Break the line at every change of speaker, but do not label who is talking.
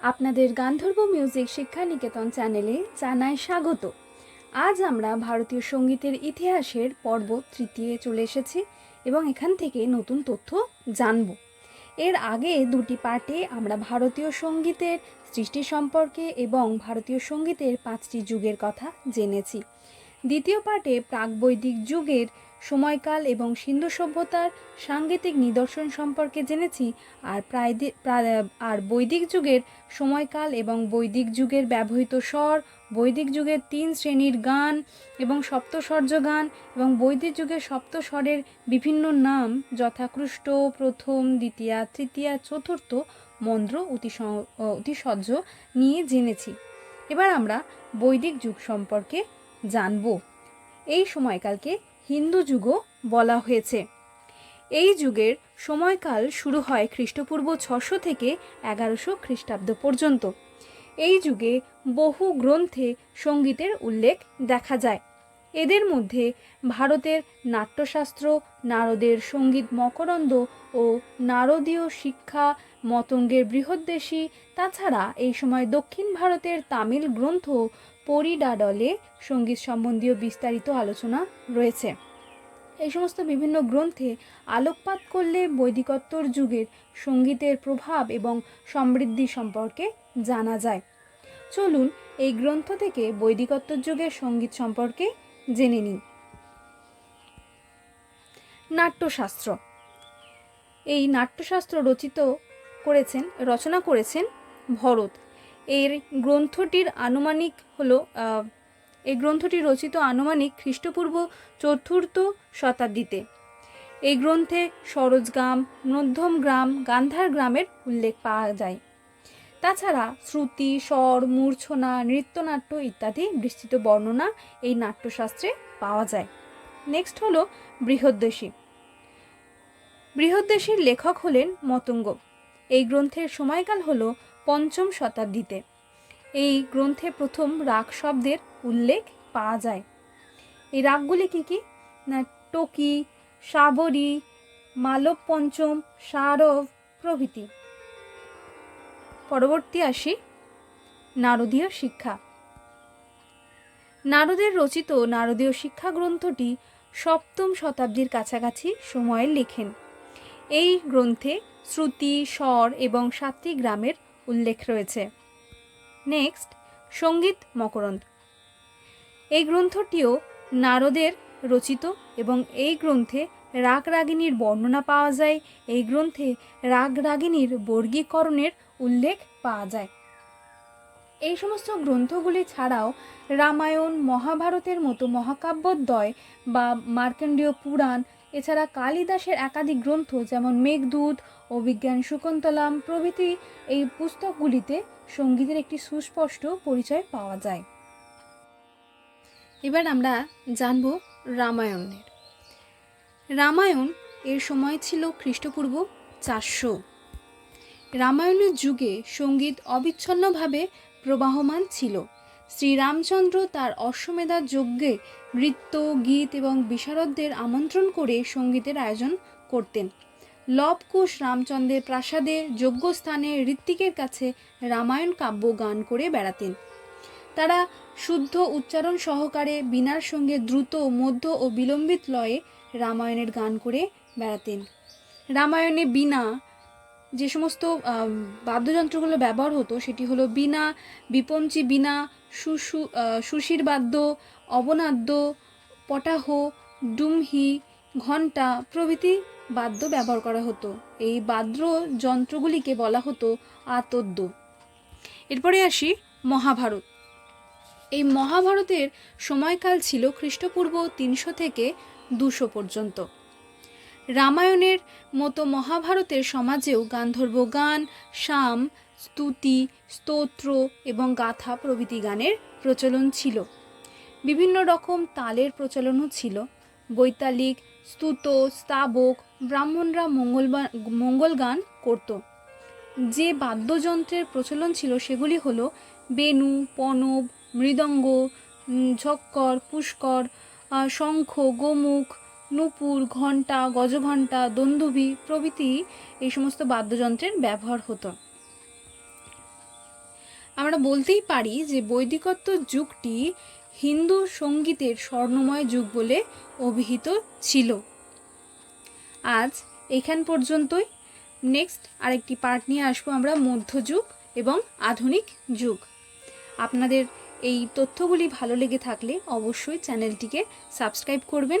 আপনাদের গান্ধর্ব মিউজিক শিক্ষা নিকেতন চ্যানেলে জানায় স্বাগত। আজ আমরা ভারতীয় সঙ্গীতের ইতিহাসের পর্ব তৃতীয় চলে এসেছি এবং এখান থেকে নতুন তথ্য জানব। এর আগে দুটি পার্টে আমরা ভারতীয় সঙ্গীতের সৃষ্টি সম্পর্কে এবং ভারতীয় সঙ্গীতের পাঁচটি যুগের কথা জেনেছি। দ্বিতীয় পার্টে প্রাকবৈদিক যুগের সময়কাল এবং সিন্ধু সভ্যতার সাংগীতিক নিদর্শন সম্পর্কে জেনেছি, আর প্রায় আর বৈদিক যুগের সময়কাল এবং বৈদিক যুগের ব্যবহৃত স্বর, বৈদিক যুগের তিন শ্রেণির গান এবং সপ্তস্বর্য গান এবং বৈদিক যুগের সপ্তস্বরের বিভিন্ন নাম যথাকৃষ্ট প্রথম, দ্বিতীয়া, তৃতীয়া, চতুর্থ মন্ত্র অতিস অতিসজ্জ নিয়ে জেনেছি। এবার আমরা বৈদিক যুগ সম্পর্কে জানব। এই সময়কালকে হিন্দু যুগও বলা হয়েছে। এই যুগের সময়কাল শুরু হয় খ্রিস্টপূর্ব ছশো থেকে এগারোশো খ্রিস্টাব্দ পর্যন্ত। এই যুগে বহু গ্রন্থে সঙ্গীতের উল্লেখ দেখা যায়। এদের মধ্যে ভারতের নাট্যশাস্ত্র, নারদের সংগীত মকরন্দ ও নারদীয় শিক্ষা, মতঙ্গের বৃহদ্দেশী, তাছাড়া এই সময় দক্ষিণ ভারতের তামিল গ্রন্থ পরিডাডলে সংগীত সম্বন্ধীয় বিস্তারিত আলোচনা রয়েছে। এই সমস্ত বিভিন্ন গ্রন্থে আলোকপাত করলে বৈদিকত্বর যুগের সঙ্গীতের প্রভাব এবং সমৃদ্ধি সম্পর্কে জানা যায়। চলুন এই গ্রন্থ থেকে বৈদিকত্বর যুগের সংগীত সম্পর্কে জেনে নিই। নাট্যশাস্ত্র। এই নাট্যশাস্ত্র রচিত করেছেন, রচনা করেছেন ভরত। এর গ্রন্থটির আনুমানিক হলো এই গ্রন্থটি রচিত আনুমানিক খ্রিস্টপূর্ব চতুর্থ শতাব্দীতে। এই গ্রন্থে সরোজগ্রাম মধ্যম গ্রাম, গান্ধার গ্রামের উল্লেখ পাওয়া যায়। তাছাড়া শ্রুতি, স্বর, মূর্ছনা, নৃত্যনাট্য ইত্যাদি বিস্তৃত বর্ণনা এই নাট্যশাস্ত্রে পাওয়া যায়। নেক্সট হলো বৃহদ্দেশী। বৃহদ্দেশীর লেখক হলেন মতঙ্গ। এই গ্রন্থের সময়কাল হল পঞ্চম শতাব্দীতে। এই গ্রন্থে প্রথম রাগ শব্দের উল্লেখ পাওয়া যায়। এই রাগগুলি কী কী? না, টকি, সাবরী, মালব পঞ্চম সারব প্রভৃতি। পরবর্তী আসি নারদীয় শিক্ষা। নারদের রচিত নারদীয় শিক্ষা গ্রন্থটি সপ্তম শতাব্দীর কাছাকাছি সময়ে লেখেন। এই গ্রন্থে শ্রুতি, স্বর এবং সাতটি গ্রামের উল্লেখ রয়েছে। নেক্সট, সংগীত মকরন্দ। এই গ্রন্থটিও নারদের রচিত এবং এই গ্রন্থে রাগ রাগিনীর বর্ণনা পাওয়া যায়। এই গ্রন্থে রাগ রাগিনীর বর্গীকরণের উল্লেখ পাওয়া যায়। এই সমস্ত গ্রন্থগুলি ছাড়াও রামায়ণ, মহাভারতের মতো মহাকাব্যদ্বয় বা মার্কণ্ডীয় পুরাণ এছাড়া কালিদাসের একাধিক গ্রন্থ যেমন মেঘদূত অভিজ্ঞান শকুন্তলাম প্রভৃতি এই পুস্তকগুলিতে সঙ্গীতের একটি সুস্পষ্ট পরিচয় পাওয়া যায়। এবার আমরা জানব রামায়ণের। রামায়ণ এর সময় ছিল খ্রিস্টপূর্ব চারশো। রামায়ণের যুগে সংগীত অবিচ্ছন্নভাবে প্রবাহমান ছিল। শ্রীরামচন্দ্র তার অশ্বমেধার যজ্ঞে নৃত্য, গীত এবং বিশারদদের আমন্ত্রণ করে সঙ্গীতের আয়োজন করতেন। লবকুশ রামচন্দ্রের প্রাসাদে যজ্ঞস্থানে ঋত্বিকের কাছে রামায়ণ কাব্য গান করে বেড়াতেন। তারা শুদ্ধ উচ্চারণ সহকারে বিনার সঙ্গে দ্রুত, মধ্য ও বিলম্বিত লয়ে রামায়ণের গান করে বেড়াতেন। রামায়ণে বিনা যে সমস্ত বাদ্যযন্ত্রগুলো ব্যবহার হতো সেটি হলো বিনা বিপঞ্চি বিনা সুসু সুশির বাদ্য, অবনাদ্য, পটাহ, ডুমহি, ঘণ্টা প্রভৃতি বাদ্য ব্যবহার করা হতো। এই বাদ্য যন্ত্রগুলিকে বলা হতো আতদ্য। এরপরে আসি মহাভারত। এই মহাভারতের সময়কাল ছিল খ্রিস্টপূর্ব তিনশো থেকে দুশো পর্যন্ত। রামায়ণের মতো মহাভারতের সমাজেও গান্ধর্ব গান, শাম, স্তুতি, স্তোত্র এবং গাথা প্রভৃতি গানের প্রচলন ছিল। বিভিন্ন রকম তালের প্রচলনও ছিল। বৈতালিক, স্তুত, স্তাবক, ব্রাহ্মণরা মঙ্গল মঙ্গল গান করত। যে বাদ্যযন্ত্রের প্রচলন ছিল সেগুলি হলো বেনু, পনব, মৃদঙ্গ ঝক্কর, পুষ্কর শঙ্খ, গোমুখ নূপুর, ঘণ্টা, গজঘণ্টা দন্দুভি প্রভৃতি এই সমস্ত বাদ্যযন্ত্রের ব্যবহার হতো। আমরা বলতেই পারি যে বৈদিকত্ব যুগটি হিন্দু সঙ্গীতের স্বর্ণময় যুগ বলে অভিহিত ছিল। আজ এখান পর্যন্তই। নেক্সট আরেকটি পার্ট নিয়ে আসব আমরা মধ্যযুগ এবং আধুনিক যুগ। আপনাদের এই তথ্যগুলি ভালো লেগে থাকলে অবশ্যই চ্যানেলটিকে সাবস্ক্রাইব করবেন।